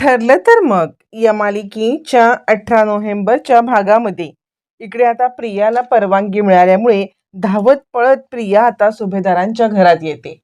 ठरलं तर मग या मालिकेच्या अठरा नोव्हेंबरच्या भागामध्ये. इकडे आता प्रियाला परवानगी मिळाल्यामुळे धावत पळत प्रिया आता सुभेदारांच्या घरात येते.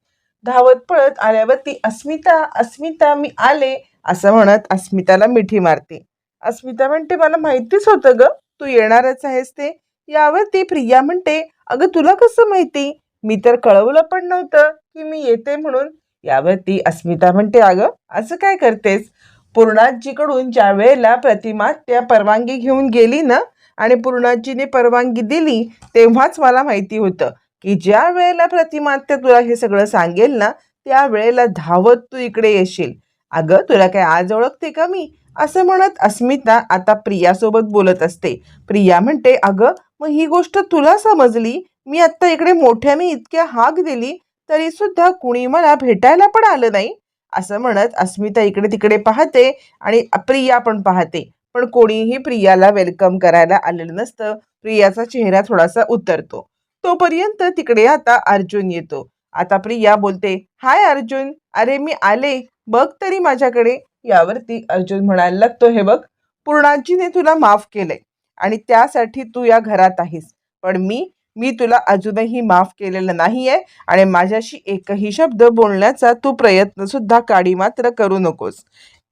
धावत पळत आल्यावर ती अस्मिता अस्मिता मी आले असं म्हणत अस्मिताला मिठी मारते. अस्मिता म्हणते मला माहितीच होतं ग तू येणारच आहेस ते. यावर ती प्रिया म्हणते अगं तुला कसं माहिती? मी तर कळवलं पण नव्हतं की मी येते म्हणून. यावर ती अस्मिता म्हणते अगं असं काय करतेस? पूर्णाजीकडून ज्या वेळेला प्रतिमा त्या परवानगी घेऊन गेली ना आणि पूर्णाजीने परवानगी दिली तेव्हाच मला माहिती होतं की ज्या वेळेला प्रतिमा त्या तुला हे सगळं सांगेल ना त्या वेळेला धावत तू इकडे येशील. अगं तुला काय आज ओळखते का मी? असं म्हणत अस्मिता आता प्रियासोबत बोलत असते. प्रिया म्हणते अगं मग ही गोष्ट तुला समजली? मी आत्ता इकडे मोठ्याने इतक्या हाक दिली तरी सुद्धा कुणी मला भेटायला पण आलं नाही? असं म्हणत अस्मिता इकडे तिकडे पाहते आणि प्रिया पण पाहते. पण कोणीही प्रियाला वेलकम करायला आलेलं नसतं. प्रियाचा चेहरा थोडासा उतरतो. तोपर्यंत तिकडे आता अर्जुन येतो. आता प्रिया बोलते हाय अर्जुन अरे मी आले. बघ तरी माझ्याकडे. यावरती अर्जुन म्हणायला लागतो हे बघ पूर्णाजीने तुला माफ केलंय आणि त्यासाठी तू या घरात आहेस. पण मी मी तुला अजूनही माफ केलेलं नाहीये आणि माझ्याशी एकही शब्द बोलण्याचा तू प्रयत्न सुद्धा काडी मात्र करू नकोस.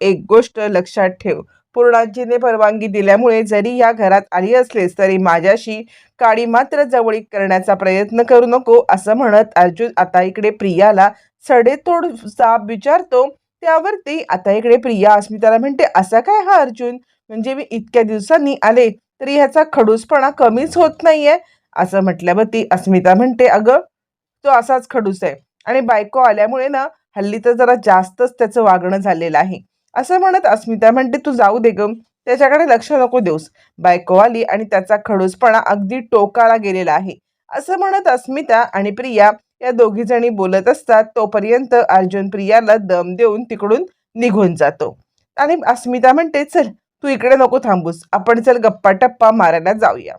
एक गोष्ट लक्षात ठेव. पूर्णाजीने परवानगी दिल्यामुळे जरी या घरात आली असलेस तरी माझ्याशी काडी मात्र जवळीक करण्याचा प्रयत्न करू नको असं म्हणत अर्जुन आता इकडे प्रियाला सडेतोड साप विचारतो. त्यावरती आता इकडे प्रिया अस्मिताला म्हणते असा काय हा अर्जुन? म्हणजे मी इतक्या दिवसांनी आले तरी ह्याचा खडूसपणा कमीच होत नाहीये. असं म्हटल्यावर ती अस्मिता म्हणते अगं तो असाच खडूस आहे. आणि बायको आल्यामुळे ना हल्ली तर जरा जास्तच त्याचं वागणं झालेलं आहे. असं म्हणत अस्मिता म्हणते तू जाऊ दे ग त्याच्याकडे लक्ष नको देऊस. बायको आली आणि त्याचा खडूसपणा अगदी टोकाला गेलेला आहे. असं म्हणत अस्मिता आणि प्रिया या दोघी जणी बोलत असतात तोपर्यंत अर्जुन प्रियाला दम देऊन तिकडून निघून जातो. आणि अस्मिता म्हणते चल तू इकडे नको थांबूस आपण चल गप्पा टप्पा मारायला जाऊया.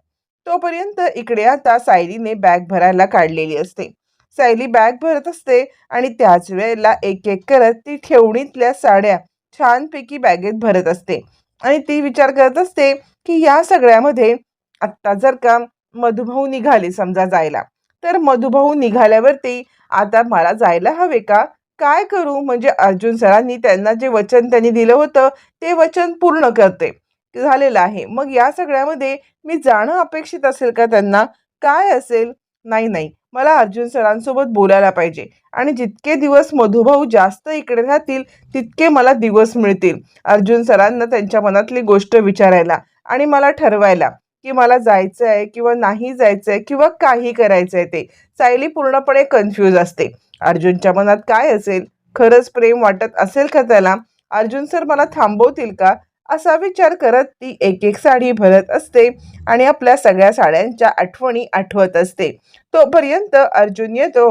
तोपर्यंत इकडे आता सायलीने बॅग भरायला काढलेली असते. सायली बॅग भरत असते आणि त्याच वेळेला एक एक करत ती ठेवणीतल्या साड्या छानपैकी बॅगेत भरत असते. आणि ती विचार करत असते की या सगळ्यामध्ये आत्ता जर का मधुभाऊ निघाले समजा जायला तर मधुभाऊ निघाल्यावरती आता मला जायला हवे का? काय करू? म्हणजे अर्जुन सरांनी त्यांना जे वचन त्यांनी दिलं होतं ते वचन पूर्ण करते. झालेलं आहे. मग या सगळ्यामध्ये मी जाणं अपेक्षित असेल का त्यांना? काय असेल? नाही नाही. मला अर्जुन सरांसोबत बोलायला पाहिजे. आणि जितके दिवस मधुभाऊ जास्त इकडे राहतील तितके मला दिवस मिळतील. अर्जुन सरांना त्यांच्या मनातली गोष्ट विचारायला आणि मला ठरवायला की मला जायचं आहे किंवा नाही जायचं आहे किंवा काही करायचं आहे ते. सायली पूर्णपणे कन्फ्यूज असते. अर्जुनच्या मनात काय असेल? खरंच प्रेम वाटत असेल का त्याला? अर्जुन सर मला थांबवतील का? असा विचार करत ती एक एक साडी भरत असते आणि आपल्या सगळ्या साड्यांच्या आठवणी आठवत असते. तोपर्यंत अर्जुन येतो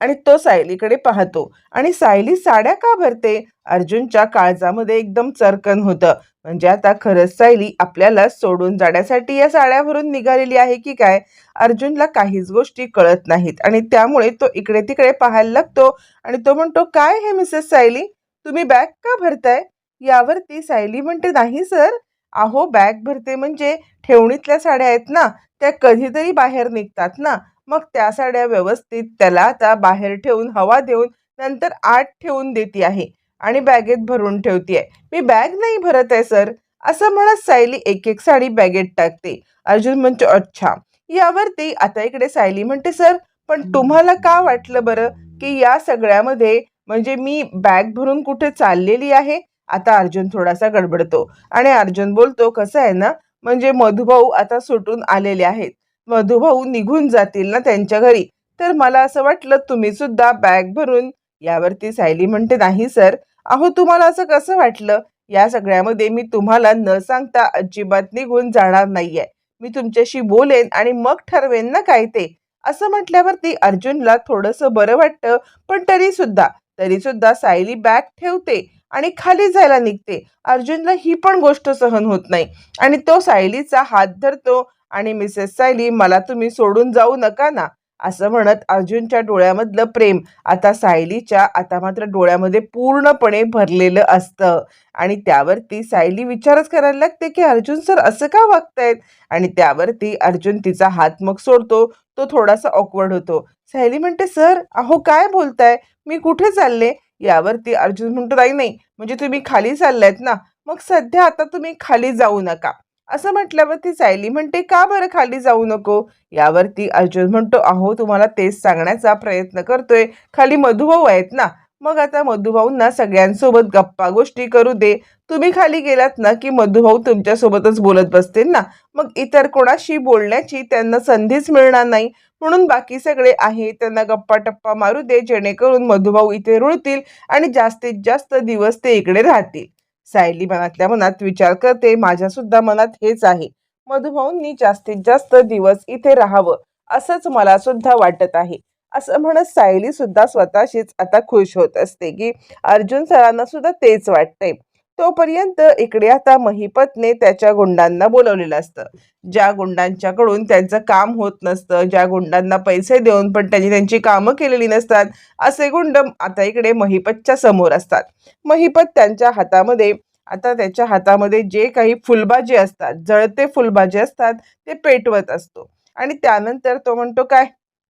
आणि तो सायलीकडे पाहतो. आणि सायली साड्या का भरते? अर्जुनच्या काळजामध्ये एकदम चरकन होतं. म्हणजे आता खरंच सायली आपल्याला सोडून जाण्यासाठी या साड्यावरून निघालेली आहे की काय? अर्जुनला काहीच गोष्टी कळत नाहीत आणि त्यामुळे तो इकडे तिकडे पाहायला लागतो आणि तो म्हणतो काय हे मिसेस सायली? तुम्ही बॅग का भरताय? यावरती सायली म्हणते नाही सर. अहो बॅग भरते म्हणजे ठेवणीतल्या साड्या आहेत ना त्या कधीतरी बाहेर निघतात ना. मग त्या साड्या व्यवस्थित त्याला आता बाहेर ठेवून हवा देऊन नंतर आत ठेवून देते आहे आणि बॅगेत भरून ठेवते मी बॅग नाही भरत आहे सर. असं म्हणत सायली एक एक साडी बॅगेत टाकते. अर्जुन म्हणतो अच्छा. यावरती आता इकडे सायली म्हणते सर पण तुम्हाला का वाटलं बरं की या सगळ्यामध्ये म्हणजे मी बॅग भरून कुठे चाललेली आहे? आता अर्जुन थोडासा गडबडतो. आणि अर्जुन बोलतो कसं आहे ना म्हणजे मधुभाऊ आता सुटून आलेले आहेत. मधुभाऊ निघून जातील ना त्यांच्या घरी. तर मला असं वाटलं तुम्ही सुद्धा बॅग भरून यावरती सायली म्हणते नाही सर. अहो तुम्हाला असं कसं वाटलं? या सगळ्यामध्ये मी तुम्हाला न सांगता अजिबात निघून जाणार नाहीये. मी तुमच्याशी बोलेन आणि मग ठरवेन ना काय ते. असं म्हटल्यावरती अर्जुनला थोडंसं बरं वाटतं पण तरी सुद्धा तरी सुद्धा सायली बॅग ठेवते. आणि खाली जायला निघते. अर्जुनला ही पण गोष्ट सहन होत नाही. आणि तो सायलीचा हात धरतो आणि मिसेस सायली मला तुम्ही सोडून जाऊ नका ना असं म्हणत अर्जुनच्या डोळ्यामधलं प्रेम आता सायलीच्या आता मात्र डोळ्यामध्ये पूर्णपणे भरलेलं असतं. आणि त्यावरती सायली विचारच करायला लागते की अर्जुन सर असं का वागतायत? आणि त्यावरती अर्जुन तिचा हात मग सोडतो. तो थोडासा ऑकवर्ड होतो. सायली म्हणते सर अहो काय बोलताय? मी कुठे चालले? यावरती अर्जुन म्हणतो ताई नाही म्हणजे तुम्ही खाली चाललायत ना मग सध्या आता तुम्ही खाली जाऊ नका. असं म्हटल्यावरती सायली म्हणते का बरं खाली जाऊ नको? यावरती अर्जुन म्हणतो अहो तुम्हाला तेच सांगण्याचा प्रयत्न करतोय खाली मधुभाऊ आहेत ना मग आता मधुभाऊंना सगळ्यांसोबत गप्पा गोष्टी करू दे. तुम्ही खाली गेलात ना की मधुभाऊ तुमच्यासोबतच बोलत बसतील ना मग इतर कोणाशी बोलण्याची त्यांना संधीच मिळणार नाही. म्हणून बाकी सगळे आहे त्यांना गप्पा टप्पा मारू दे जेणेकरून मधुभाऊ इथे रुळतील आणि जास्तीत जास्त दिवस ते इकडे राहतील. सायली मनातल्या मनात विचार करते माझ्या सुद्धा मनात हेच आहे. मधुभाऊंनी जास्तीत जास्त दिवस इथे राहावं असंच मला सुद्धा वाटत आहे. असं म्हणत सायली सुद्धा स्वतःशीच आता खुश होत असते की अर्जुन सरांना सुद्धा तेच वाटतंय. तोपर्यंत इकडे आता महिपतने त्याच्या गुंडांना बोलवलेलं असतं. ज्या गुंडांच्याकडून त्यांचं काम होत नसतं ज्या गुंडांना पैसे देऊन पण त्यांनी त्यांची कामं केलेली नसतात असे गुंड आता इकडे महिपतच्या समोर असतात. महिपत त्यांच्या हातामध्ये आता त्याच्या हातामध्ये जे काही फुलबाजे असतात जळते फुलबाजे असतात ते पेटवत असतो. आणि त्यानंतर तो म्हणतो काय?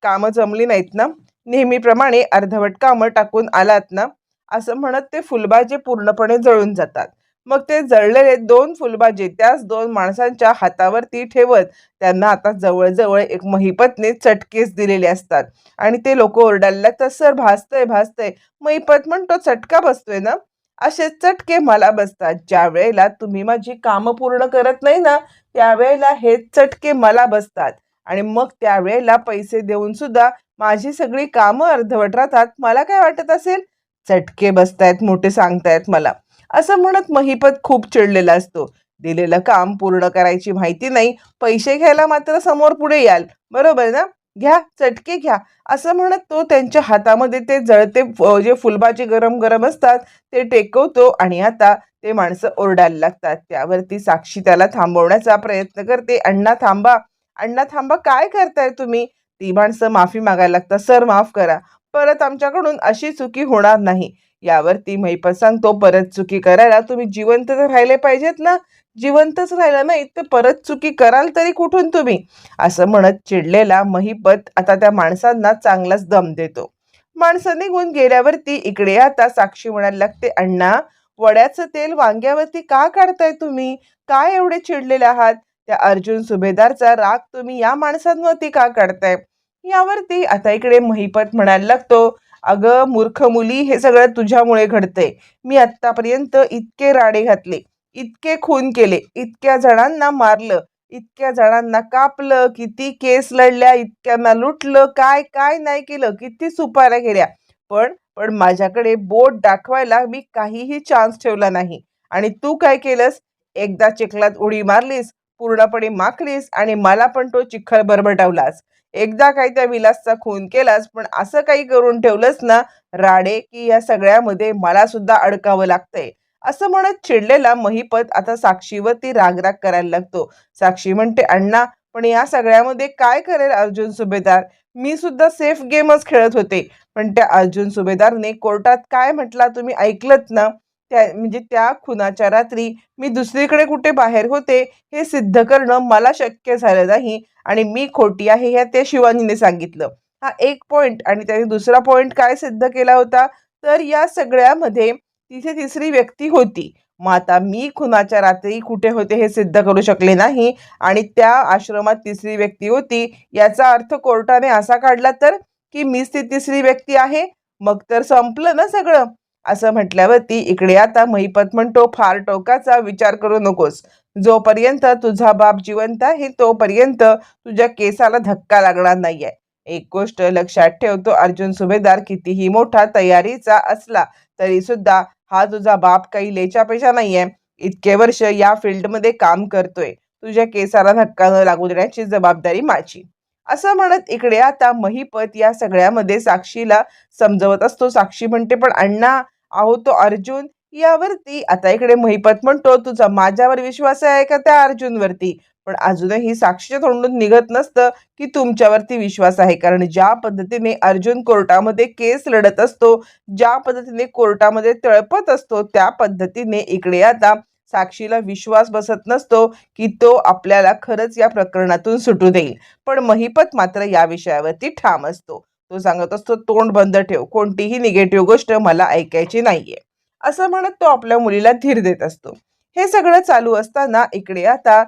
कामं जमली नाहीत ना? नेहमीप्रमाणे अर्धवट कामं टाकून आलात ना? असं म्हणत ते फुलबाजे पूर्णपणे जळून जातात. मग ते जळलेले दोन फुलबाजे त्याच दोन माणसांच्या हातावरती ठेवत त्यांना आता जवळजवळ एक महिपतने चटकेस दिलेले असतात. आणि ते लोक ओरडायला लागतात सर भासतंय भासतंय. महिपत म्हणतो चटका बसतोय ना? असे चटके मला बसतात. ज्या वेळेला तुम्ही माझी कामं पूर्ण करत नाही ना त्यावेळेला हे चटके मला बसतात. आणि मग त्यावेळेला पैसे देऊन सुद्धा माझी सगळी कामं अर्धवट राहतात. मला काय वाटत असेल? चटके बसतायत मोठे सांगतायत मला. असं म्हणत महिपत खूप चिडलेला असतो. दिलेलं काम पूर्ण करायची माहिती नाही. पैसे घ्यायला मात्र समोर पुढे याल. बरोबर ना? घ्या चटके घ्या. असं म्हणत तो त्यांच्या हातामध्ये ते जळते जे फुलबाजी गरम गरम असतात ते टेकवतो आणि आता ते माणसं ओरडायला लागतात. त्यावरती साक्षी त्याला थांबवण्याचा प्रयत्न करते. अण्णा थांबा. अण्णा थांबा. काय करताय तुम्ही? ती माणसं माफी मागायला लागतात. सर माफ करा. परत आमच्याकडून अशी चुकी होणार नाही. यावरती महिपत सांगतो परत चुकी करायला. तुम्ही जिवंत तर राहिले पाहिजेत ना? जिवंतच राहिलं नाही तर परत चुकी कराल तरी कुठून तुम्ही? असं म्हणत चिडलेला महिपत आता त्या माणसांना चांगलाच दम देतो. माणसं निघून गेल्यावरती इकडे आता साक्षी म्हणायला लागते अण्णा वड्याचं तेल वांग्यावरती का काढताय तुम्ही? काय एवढे चिडलेले आहात? त्या अर्जुन सुभेदारचा राग तुम्ही या माणसांवरती का काढताय? यावरती आता इकडे महिपत म्हणायला लागतो अगं मूर्ख मुली हे सगळं तुझ्यामुळे घडतंय. मी आत्तापर्यंत इतके राडे घातले इतके खून केले इतक्या जणांना मारलं इतक्या जणांना कापलं किती केस लढल्या इतक्यांना लुटलं काय काय नाही केलं किती सुपाऱ्या केल्या. पण पण माझ्याकडे बोट दाखवायला मी काहीही चान्स ठेवला नाही. आणि तू काय केलंस? एकदा चिखलात उडी मारलीस पूर्णपणे माखलीस आणि मला पण तो चिखल बरबटावलास. एकदा काही त्या विलासचा खून केलास पण असं काही करून ठेवलंस ना राडे की या सगळ्यामध्ये मला सुद्धा अडकावं लागतंय. असं म्हणत चिडलेला महिपत आता साक्षीवरती रागराग करायला लागतो. साक्षी म्हणते अण्णा पण या सगळ्यामध्ये काय करेल अर्जुन सुभेदार? मी सुद्धा सेफ गेमच खेळत होते. पण त्या अर्जुन सुभेदारने कोर्टात काय म्हटला तुम्ही ऐकलत ना? त्या म्हणजे त्या खुनाच्या रात्री मी दुसरीकडे कुठे बाहेर होते हे सिद्ध करणं मला शक्य झालं नाही आणि मी खोटी आहे हे त्या शिवानीने सांगितलं. हा एक पॉईंट आणि त्याने दुसरा पॉईंट काय सिद्ध केला होता? तर या सगळ्यामध्ये तिथे तिसरी व्यक्ती होती. मग आता मी खुनाच्या रात्री कुठे होते हे सिद्ध करू शकले नाही आणि त्या आश्रमात तिसरी व्यक्ती होती याचा अर्थ कोर्टाने असा काढला तर की मीच ती तिसरी व्यक्ती आहे? मग तर संपलं ना सगळं. असं म्हटल्यावरती इकडे आता महिपत म्हणतो फार टोकाचा विचार करू नकोस. जोपर्यंत तुझा बाप जिवंत आहे तोपर्यंत तुझ्या केसाला धक्का लागणार नाहीये. एक गोष्ट लक्षात ठेवतो अर्जुन सुभेदार कितीही मोठा तयारीचा असला तरी सुद्धा हा तुझा बाप काही लेच्यापेक्षा नाहीये. इतके वर्ष या फील्डमध्ये काम करतोय. तुझ्या केसाला धक्का न लागू देण्याची जबाबदारी माझी. असं म्हणत इकडे आता महिपत या सगळ्यामध्ये साक्षीला समजवत असतो. साक्षी म्हणते पण अण्णा अहो तो अर्जुन. यावरती आता इकडे महिपत म्हणतो तुझा माझ्यावर विश्वास आहे का त्या अर्जुनवरती? पण अजूनही साक्षीच्या तोंडून निघत नसतं की तुमच्यावरती विश्वास आहे. कारण ज्या पद्धतीने अर्जुन कोर्टामध्ये केस लढत असतो ज्या पद्धतीने कोर्टामध्ये तळपत असतो त्या पद्धतीने इकडे आता साक्षीला विश्वास बसत नसतो की तो आपल्याला खरंच या प्रकरणातून सुटू देईल. पण महिपत मात्र या विषयावरती ठाम असतो. तो सांगत असतो तोंड बंद ठेव. कोणतीही निगेटिव्ह गोष्ट मला ऐकायची नाहीये. असं म्हणत तो आपल्या मुलीला धीर देत असतो. हे सगळं चालू असताना इकडे आता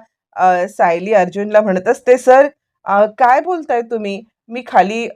सायली अर्जुनला म्हणत असते सर काय बोलताय तुम्ही? मी खाली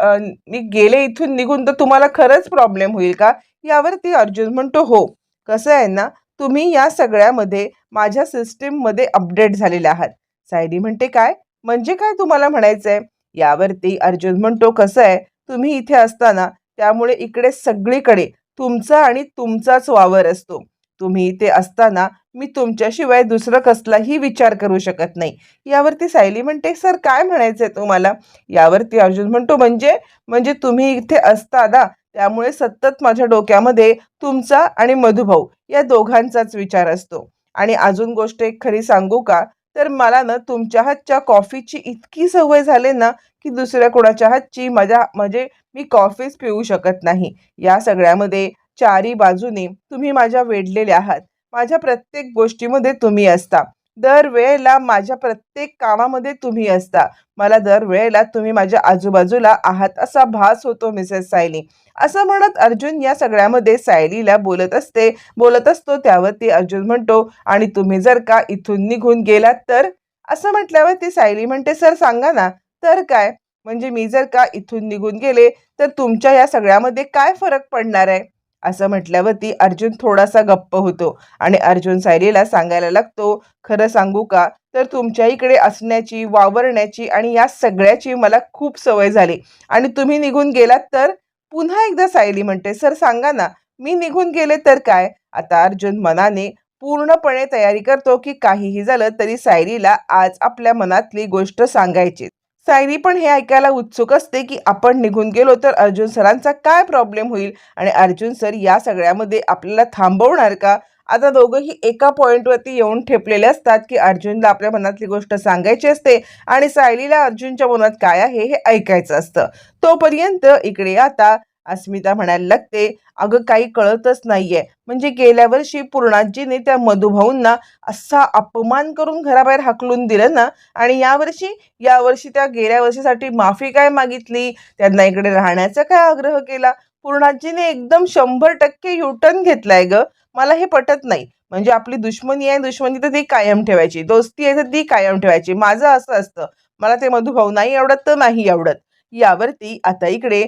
मी गेले इथून निघून तर तुम्हाला खरंच प्रॉब्लेम होईल का? यावरती अर्जुन म्हणतो हो. कसं आहे ना तुम्ही या सगळ्यामध्ये माझ्या सिस्टीममध्ये अपडेट झालेले आहात. सायली म्हणते काय? म्हणजे काय तुम्हाला म्हणायचं आहे यावरती अर्जुन म्हणतो कसं आहे? तुम्ही इथे असताना त्यामुळे इकडे सगळीकडे तुमचा आणि तुमचाच वावर असतो. तुम्ही इथे असताना मी तुमच्याशिवाय दुसरं कसलाही विचार करू शकत नाही. यावरती सायली म्हणते सर काय म्हणायचं आहे तुम्हाला? यावरती अर्जुन म्हणतो म्हणजे म्हणजे तुम्ही इथे असताना त्यामुळे सतत माझ्या डोक्यामध्ये तुमचा आणि मधुभाऊ या दोघांचाच विचार असतो. आणि अजून गोष्ट एक खरी सांगू का? तर मला ना तुमच्या हातच्या कॉफीची इतकी सवय झाली ना की दुसऱ्या कोणाच्या हातची माझ्या म्हणजे मी कॉफीच पिऊ शकत नाही. या सगळ्यामध्ये चारी बाजूने तुम्ही माझ्या वेढलेल्या आहात. माझ्या प्रत्येक गोष्टीमध्ये तुम्ही असता. दरवेळेला माझ्या प्रत्येक कामामध्ये तुम्ही असता. मला दरवेळेला तुम्ही माझ्या आजूबाजूला आहात असा भास होतो मिसेस सायली. असं म्हणत अर्जुन या सगळ्यामध्ये सायलीला बोलत असते बोलत असतो त्यावरती अर्जुन म्हणतो आणि तुम्ही जर का इथून निघून गेलात तर? असं म्हटल्यावर ती सायली म्हणते सर सांगा ना तर काय? म्हणजे मी जर का इथून निघून गेले तर तुमच्या या सगळ्यामध्ये काय फरक पडणार आहे? असं म्हटल्यावरती अर्जुन थोडासा गप्प होतो आणि अर्जुन सायलीला सांगायला लागतो खरं सांगू का? तर तुमच्या इकडे असण्याची वावरण्याची आणि या सगळ्याची मला खूप सवय झाली आणि तुम्ही निघून गेलात तर? पुन्हा एकदा सायली म्हणते सर सांगा ना मी निघून गेले तर काय? आता अर्जुन मनाने पूर्णपणे तयारी करतो की काहीही झालं तरी सायलीला आज आपल्या मनातली गोष्ट सांगायची सायरी पण हे ऐकायला उत्सुक असते की आपण निघून गेलो तर अर्जुन सरांचा काय प्रॉब्लेम होईल? आणि अर्जुन सर या सगळ्यामध्ये आपल्याला थांबवणार का? आता दोघंही एका पॉईंटवरती येऊन ठेपलेले असतात की अर्जुनला आपल्या मनातली गोष्ट सांगायची असते आणि सायलीला अर्जुनच्या मनात काय आहे हे ऐकायचं असतं. तोपर्यंत इकडे आता अस्मिता म्हणायला लागते अगं काही कळतच नाहीये. म्हणजे गेल्या वर्षी पूर्णाजीने त्या मधुभाऊंना असा अपमान करून घराबाहेर हाकलून दिलं ना आणि यावर्षी यावर्षी त्या गेल्या वर्षीसाठी माफी काय मागितली? त्यांना इकडे राहण्याचा काय आग्रह केला? पूर्णाजीने एकदम शंभर टक्के युटर्न घेतलाय ग. मला हे पटत नाही. म्हणजे आपली दुश्मनी आहे दुश्मनी तर ती कायम ठेवायची. दोस्ती आहे तर ती कायम ठेवायची. माझं असं असतं. मला ते मधुभाऊ नाही आवडत तर नाही आवडत. यावरती आता इकडे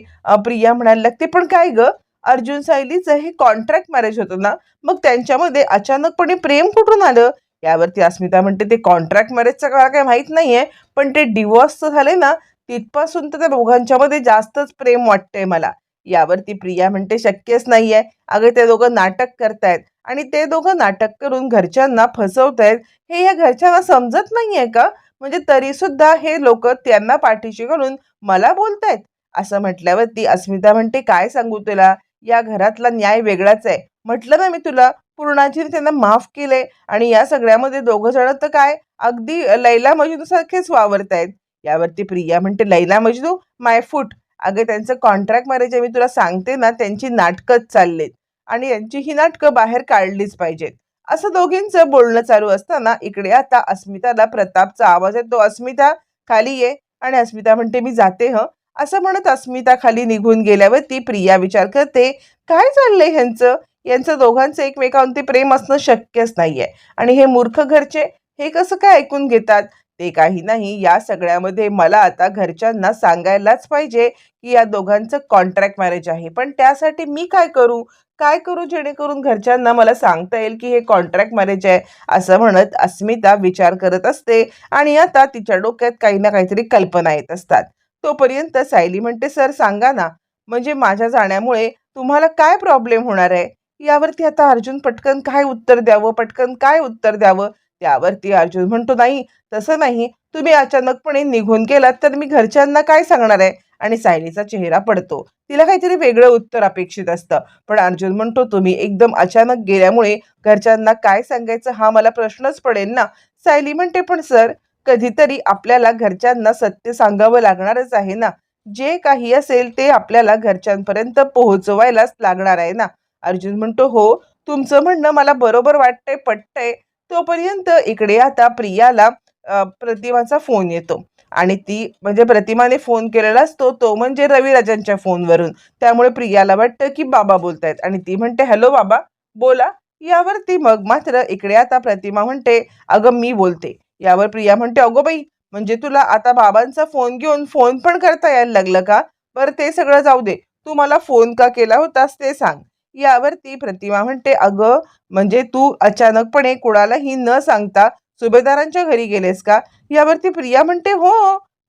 प्रिया म्हणायला लागते पण काय ग? अर्जुन सायलीचं हे कॉन्ट्रॅक्ट मॅरेज होतं ना मग त्यांच्यामध्ये अचानकपणे प्रेम कुठून आलं? यावरती अस्मिता म्हणते ते कॉन्ट्रॅक्ट मॅरेजचं मला काही माहीत नाहीये पण ते डिवोर्स झाले ना तिथपासून तर त्या दोघांच्यामध्ये जास्तच प्रेम वाटतंय मला. यावरती प्रिया म्हणते शक्यच नाहीये. अगं ते दोघं नाटक करतायत आणि ते दोघं नाटक करून घरच्यांना फसवतायत. हे या घरच्यांना समजत नाहीये का? म्हणजे तरी सुद्धा हे लोक त्यांना पाठीशी घालून मला बोलतायत. असं म्हटल्यावरती अस्मिता म्हणते काय सांगू तुला? या घरातला न्याय वेगळाच आहे. म्हटलं ना मी तुला पूर्णाजीने त्यांना माफ केले आणि या सगळ्यामध्ये दोघं जण तर काय अगदी लैला मजनू सारखेच वावरतायत. यावरती प्रिया म्हणते लैला मजनू माय फूट. अगं त्यांचं कॉन्ट्रॅक्ट मॅरेज मी तुला सांगते ना त्यांची नाटकंच चाललेत आणि यांची ही नाटकं बाहेर काढलीच पाहिजेत. असं दोघींचं बोलणं चालू असताना इकडे आता अस्मिताला प्रतापचा आवाज येतो. अस्मिता खाली ये. आणि अस्मिता म्हणते मी जाते ह. असं म्हणत अस्मिता खाली निघून गेल्यावर ती प्रिया विचार करते काय चाललंय ह्यांचं? यांचं दोघांचं एकमेकांवरती प्रेम असणं शक्यच नाहीये. आणि हे मूर्ख घरचे हे कसं काय ऐकून घेतात? ते काही नाही. या सगळ्यामध्ये मला आता घरच्यांना सांगायलाच पाहिजे की या दोघांचं कॉन्ट्रॅक्ट मॅरेज आहे. पण त्यासाठी मी काय करू? काय करू जेणेकरून घरच्यांना मला सांगता येईल की हे कॉन्ट्रॅक्ट मॅरेज आहे? असं म्हणत अस्मिता विचार करत असते आणि आता तिच्या डोक्यात काही ना काहीतरी कल्पना येत असतात. तोपर्यंत सायली म्हणते सर सांगा ना म्हणजे माझ्या जाण्यामुळे तुम्हाला काय प्रॉब्लेम होणार आहे? यावरती आता अर्जुन पटकन काय उत्तर द्यावं? पटकन काय उत्तर द्यावं? त्यावरती अर्जुन म्हणतो नाही तसं नाही. तुम्ही अचानकपणे निघून गेलात तर मी घरच्यांना काय सांगणार आहे? आणि सायलीचा चेहरा पडतो. तिला काहीतरी वेगळं उत्तर अपेक्षित असतं. पण अर्जुन म्हणतो तुम्ही एकदम अचानक गेल्यामुळे घरच्यांना काय सांगायचं हा मला प्रश्नच पडेल ना. सायली म्हणते पण सर कधीतरी आपल्याला घरच्यांना सत्य सांगावं लागणारच आहे ना. जे काही असेल ते आपल्याला घरच्यांपर्यंत पोहोचवायलाच लागणार आहे ना. अर्जुन म्हणतो हो तुमचं म्हणणं मला बरोबर वाटतंय पटतंय. तोपर्यंत इकडे आता प्रियाला प्रतिमाचा फोन येतो. आणि ती म्हणजे प्रतिमाने फोन केलेला असतो तो म्हणजे रविराजांच्या फोनवरून. त्यामुळे प्रियाला वाटतं की बाबा बोलतायत. आणि ती म्हणते हॅलो बाबा बोला. यावरती मग मात्र इकडे आता प्रतिमा म्हणते अगं मी बोलते. यावर प्रिया म्हणते अगो बाई म्हणजे तुला आता बाबांचा फोन घेऊन फोन पण करता यायला लागलं का? बरं ते सगळं जाऊ दे. तू मला फोन का केला होतास ते सांग. यावरती प्रतिमा म्हणते अगं म्हणजे तू अचानकपणे कुणालाही न सांगता सुभेदारांच्या घरी गेलेस का? यावरती प्रिया म्हणते हो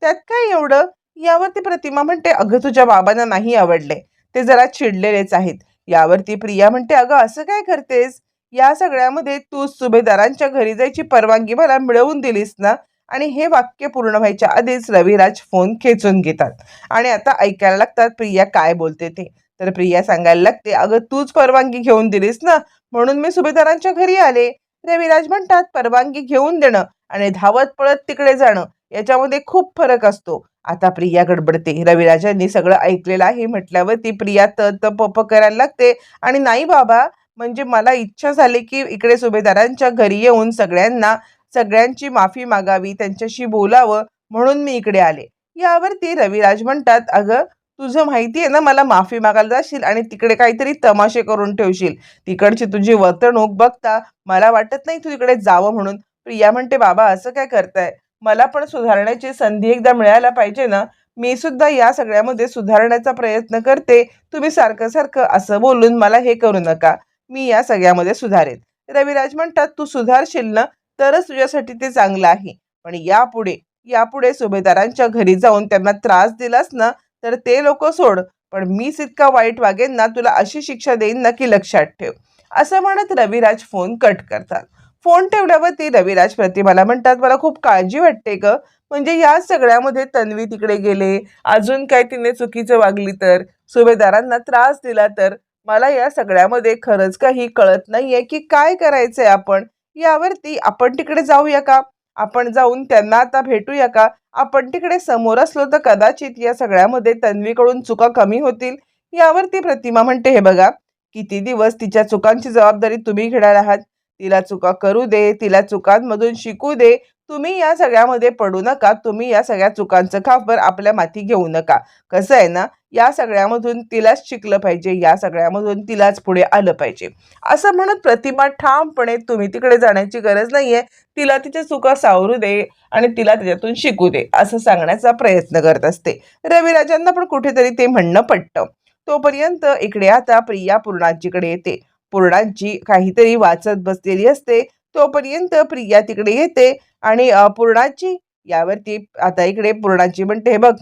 त्यात काय एवढं? यावरती प्रतिमा म्हणते अगं तुझ्या बाबांना नाही आवडले. ते जरा चिडलेलेच आहेत. यावरती प्रिया म्हणते अगं असं काय करतेस? या सगळ्यामध्ये तू सुभेदारांच्या घरी जायची परवानगी मला मिळवून दिलीस ना? आणि हे वाक्य पूर्ण व्हायच्या आधीच रविराज फोन खेचून घेतात. आणि आता ऐकायला लागतात प्रिया काय बोलते ते? तर प्रिया सांगायला लागते अगं तूच परवानगी घेऊन दिलीस ना? म्हणून मी सुभेदारांच्या घरी आले. रविराज म्हणतात परवानगी घेऊन देणं आणि धावत पळत तिकडे जाणं याच्यामध्ये खूप फरक असतो. आता प्रिया गडबडते. रविराजांनी सगळं ऐकलेलं आहे. म्हटल्यावर ती प्रिया त त करायला लागते. आणि नाही बाबा म्हणजे मला इच्छा झाली की इकडे सुभेदारांच्या घरी येऊन सगळ्यांना सगळ्यांची माफी मागावी त्यांच्याशी बोलावं म्हणून मी इकडे आले. यावरती रविराज म्हणतात अगं तुझं माहिती आहे ना मला माफी मागायला जाशील आणि तिकडे काहीतरी तमाशे करून ठेवशील. तिकडची तुझी वर्तणूक बघता मला वाटत नाही तू तिकडे जावं म्हणून. प्रिया म्हणते बाबा असं काय करताय? मला पण सुधारण्याची संधी एकदा मिळायला पाहिजे ना? मी सुद्धा या सगळ्यामध्ये सुधारण्याचा प्रयत्न करते. तुम्ही सारखं सारखं असं बोलून मला हे करू नका. मी या सगळ्यामध्ये सुधारेन. रविराज म्हणतात तू सुधारशील ना तरच तुझ्यासाठी ते चांगलं आहे. पण यापुढे यापुढे सुभेदारांच्या घरी जाऊन त्यांना त्रास दिलास ना तर ते लोक सोड. पण मीच इतका वाईट वागेन ना तुला अशी शिक्षा देईन ना की लक्षात ठेव. असं म्हणत रविराज फोन कट करतात. फोन ठेवल्यावरती रविराज प्रतिमाला म्हणतात मला खूप काळजी वाटते ग. म्हणजे या सगळ्यामध्ये तन्वी तिकडे गेले. अजून काय तिने चुकीचं वागली तर? सुभेदारांना त्रास दिला तर? मला या सगळ्यामध्ये खरंच काही कळत नाहीये की काय करायचंय आपण? यावरती आपण तिकडे जाऊया का? आपण जाऊन त्यांना आता भेटूया का? आपण तिकडे समोर असलो तर कदाचित या सगळ्यामध्ये तन्वीकडून चुका कमी होतील. यावरती प्रतिमा म्हणते हे बघा किती दिवस तिच्या चुकांची जबाबदारी तुम्ही घेणार आहात? तिला चुका करू दे तिला चुकांमधून शिकू दे. तुम्ही या सगळ्यामध्ये पडू नका. तुम्ही या सगळ्या चुकांचं खापर आपल्या माथी घेऊ नका. कसं आहे ना या सगळ्यामधून तिलाच शिकलं पाहिजे या सगळ्यामधून तिलाच पुढे आलं पाहिजे. असं म्हणत प्रतिमा ठामपणे तुम्ही तिकडे जाण्याची गरज नाहीये तिला तिच्या चुका सावरू दे आणि तिला त्याच्यातून शिकू दे असं सांगण्याचा प्रयत्न करत असते. रविराजांना पण कुठेतरी ते म्हणणं पटतं. तोपर्यंत इकडे आता प्रिया पूर्णाजीकडे येते. पूर्णाजी काहीतरी वाचत बसलेली असते. तोपर्यंत प्रिया तिकडे येते आणि अ, पूर्णाजी यावरती आता इकडे पूर्णाजी म्हणते बघ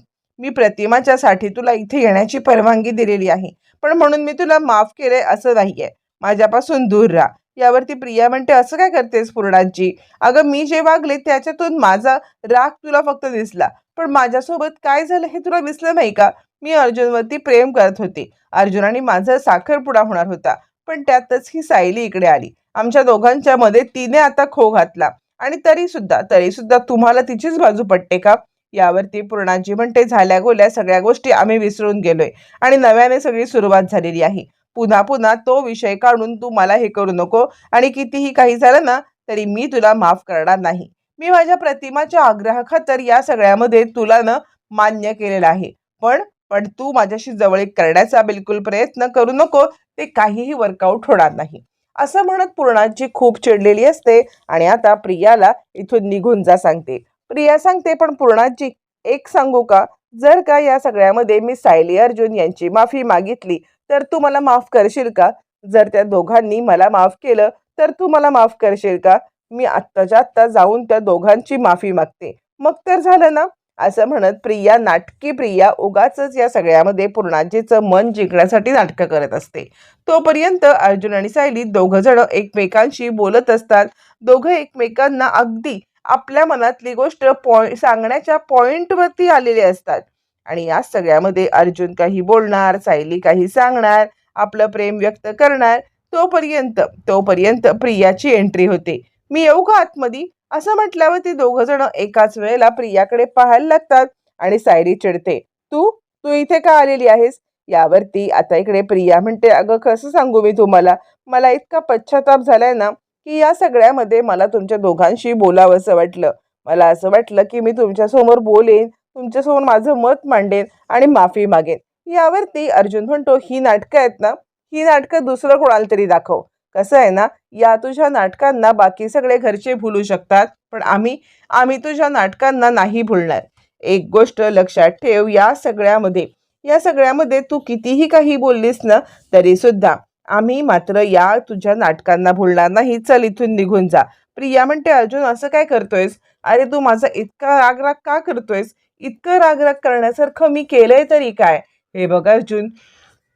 मी प्रतिमाच्या साठी तुला इथे येण्याची परवानगी दिलेली आहे. पण म्हणून मी तुला माफ केले असं नाहीये. माझ्यापासून दूर राहा. यावरती प्रिया म्हणते असं काय करतेस पूर्णाजी? अगं मी जे वागले त्याच्यातून माझा राग तुला फक्त दिसला. पण माझ्यासोबत काय झालं हे तुला दिसलं नाही का? मी अर्जुनवरती प्रेम करत होते. अर्जुनाने माझा साखरपुडा होणार होता. पण त्यातच ही सायली इकडे आली. आमच्या दोघांच्या मध्ये तिने आता खो घातला. आणि तरी सुद्धा तरी सुद्धा तुम्हाला तिचीच बाजू पटते का? यावरती पूर्णाजी म्हणते झाल्या गोल्या सगळ्या गोष्टी आम्ही विसरून गेलोय. आणि नव्याने सगळी सुरुवात झालेली आहे. पुन्हा पुन्हा तो विषय काढून तू मला हे करू नको आणि कितीही काही झालं ना तरी मी तुला माफ करणार नाही. मी माझ्या प्रतिमाच्या आग्रहाखातर या सगळ्यामध्ये तुला न मान्य केलेलं आहे. पण पण तू माझ्याशी जवळीक करण्याचा बिलकुल प्रयत्न करू नको ते काहीही वर्कआउट होणार नाही. असं म्हणत पूर्णाची खूप चिडलेली असते आणि आता प्रियाला इथून निघून जा सांगते. प्रिया सांगते पण पूर्णाजी एक सांगू का? जर का या सगळ्यामध्ये मी सायली अर्जुन यांची माफी मागितली तर तू मला माफ करशील का? जर त्या दोघांनी मला माफ केलं तर तू मला माफ करशील का? मी आत्ताच्या आत्ता जाऊन त्या दोघांची माफी मागते. मग तर झालं ना? असं म्हणत प्रिया नाटकी प्रिया उगाच या सगळ्यामध्ये पूर्णाजीचं मन जिंकण्यासाठी नाटकं करत असते. तोपर्यंत अर्जुन आणि सायली दोघं जण एकमेकांशी बोलत असतात. दोघं एकमेकांना अगदी आपल्या मनातली गोष्ट पॉइंट सांगण्याच्या पॉइंटवरती आलेले असतात. आणि या सगळ्यामध्ये अर्जुन काही बोलणार सायली काही सांगणार आपलं प्रेम व्यक्त करणार तोपर्यंत तोपर्यंत प्रियाची एंट्री होते. मी येऊ का आतमध्ये? असं म्हटल्यावर ते दोघं जण एकाच वेळेला प्रियाकडे पाहायला लागतात आणि सायली चिडते. तू? तू इथे का आलेली आहेस? यावरती आता इकडे प्रिया म्हणते अगं कसं सांगू मी तुम्हाला? मला इतका पश्चाताप झालाय ना की या सगळ्यामध्ये मला तुमच्या दोघांशी बोलावंसं वाटलं. मला असं वाटलं की मी तुमच्यासमोर बोलेन तुमच्यासमोर माझं मत मांडेन आणि माफी मागेन. यावरती अर्जुन म्हणतो ही नाटकं आहेत ना ही नाटकं दुसरं कोणाला तरी दाखव. कसं आहे ना या तुझ्या नाटकांना बाकी सगळे घरचे भुलू शकतात पण आम्ही आम्ही तुझ्या नाटकांना नाही भुलणार. एक गोष्ट लक्षात ठेव या सगळ्यामध्ये या सगळ्यामध्ये तू कितीही काही बोललीस ना तरी सुद्धा आम्ही मात्र या तुझ्या नाटकांना भुलणार नाही. चल इथून निघून जा. प्रिया म्हणते अर्जुन असं काय करतोयस? अरे तू माझा इतका रागराग का करतोयस? इतकं रागराग करण्यासारखं मी केलंय तरी काय? हे बघ अर्जुन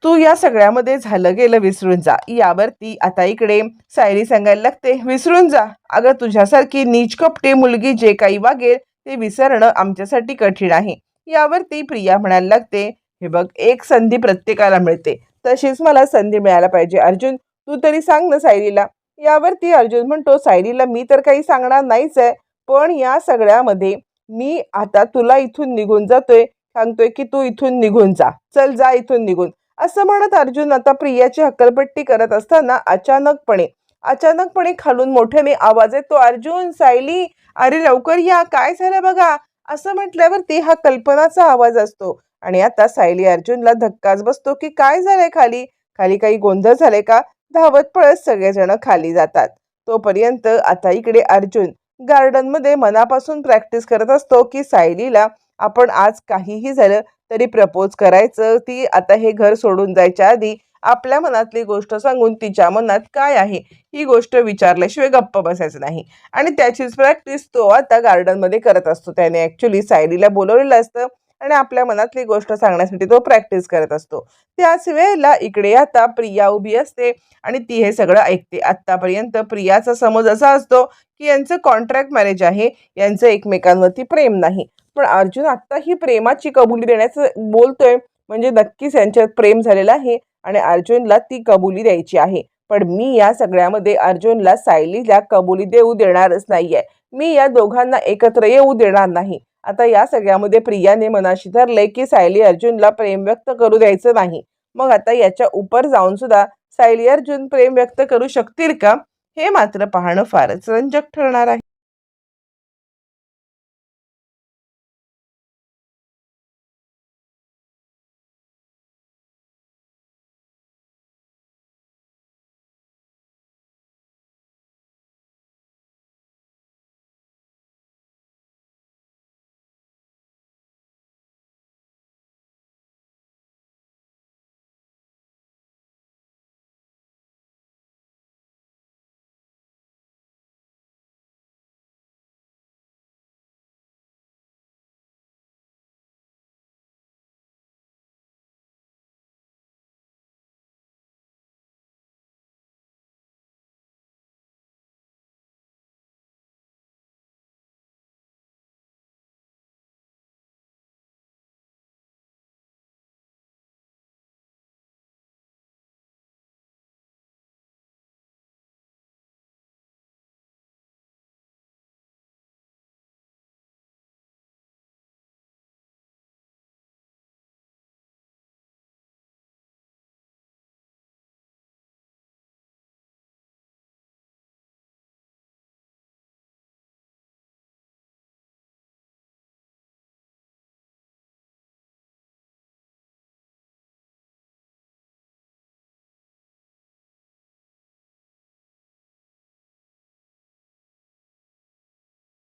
तू या सगळ्यामध्ये झालं गेलं विसरून जा. यावरती आता इकडे सायरी सांगायला लागते. विसरून जा. अगं तुझ्यासारखी नीचकपटे मुलगी जे काही वागेल ते विसरणं आमच्यासाठी कठीण आहे. यावरती प्रिया म्हणायला लागते हे बघ एक संधी प्रत्येकाला मिळते. तशीच मला संधी मिळायला पाहिजे. अर्जुन तू तरी सांग ना सायलीला. यावरती अर्जुन म्हणतो सायरीला मी तर काही सांगणार नाहीच आहे पण या सगळ्यामध्ये मी आता तुला इथून निघून जातोय. सांगतोय की तू इथून निघून जा. चल जा इथून निघून. असं म्हणत अर्जुन आता प्रियाची हक्कलपट्टी करत असताना अचानकपणे अचानकपणे खालून मोठ्याने आवाज येतो अर्जुन सायली अरे लवकर या. काय झालं बघा? असं म्हटल्यावरती हा कल्पनाचा आवाज असतो. आणि आता सायली अर्जुनला धक्काच बसतो की काय झालंय खाली? खाली काही गोंधळ झाले का? धावत पळत सगळेजण खाली जातात. तोपर्यंत आता इकडे अर्जुन गार्डनमध्ये मनापासून प्रॅक्टिस करत असतो की सायलीला आपण आज काहीही झालं तरी प्रपोज करायचं ती आता हे घर सोडून जायच्या आधी आपल्या मनातली गोष्ट सांगून तिच्या मनात काय आहे ही गोष्ट विचारल्याशिवाय गप्प बसायचं नाही. आणि त्याचीच प्रॅक्टिस तो आता गार्डनमध्ये करत असतो. त्याने ॲक्च्युली सायलीला बोलवलेलं असतं. आणि आपल्या मनातली गोष्ट सांगण्यासाठी तो प्रॅक्टिस करत असतो. त्याच वेळेला इकडे आता प्रिया उभी असते आणि ती हे सगळं ऐकते. आत्तापर्यंत प्रियाचा समज असा असतो की यांचं कॉन्ट्रॅक्ट मॅरेज आहे यांचं एकमेकांवरती प्रेम नाही. पण अर्जुन आत्ता ही प्रेमाची कबुली देण्याचं बोलतोय म्हणजे नक्कीच यांच्यात प्रेम झालेलं आहे आणि अर्जुनला ती कबुली द्यायची आहे. पण मी या सगळ्यामध्ये अर्जुनला सायलीला कबुली देऊ देणारच नाहीये. मी या दोघांना एकत्र येऊ देणार नाही. आता या सगळ्यामध्ये प्रियाने मनाशी धरले की सायली अर्जुनला प्रेम व्यक्त करू द्यायचं नाही. मग आता याच्या उपर जाऊन सुद्धा सायली अर्जुन प्रेम व्यक्त करू शकतील का? हे मात्र पाहणं फारच रंजक ठरणार आहे.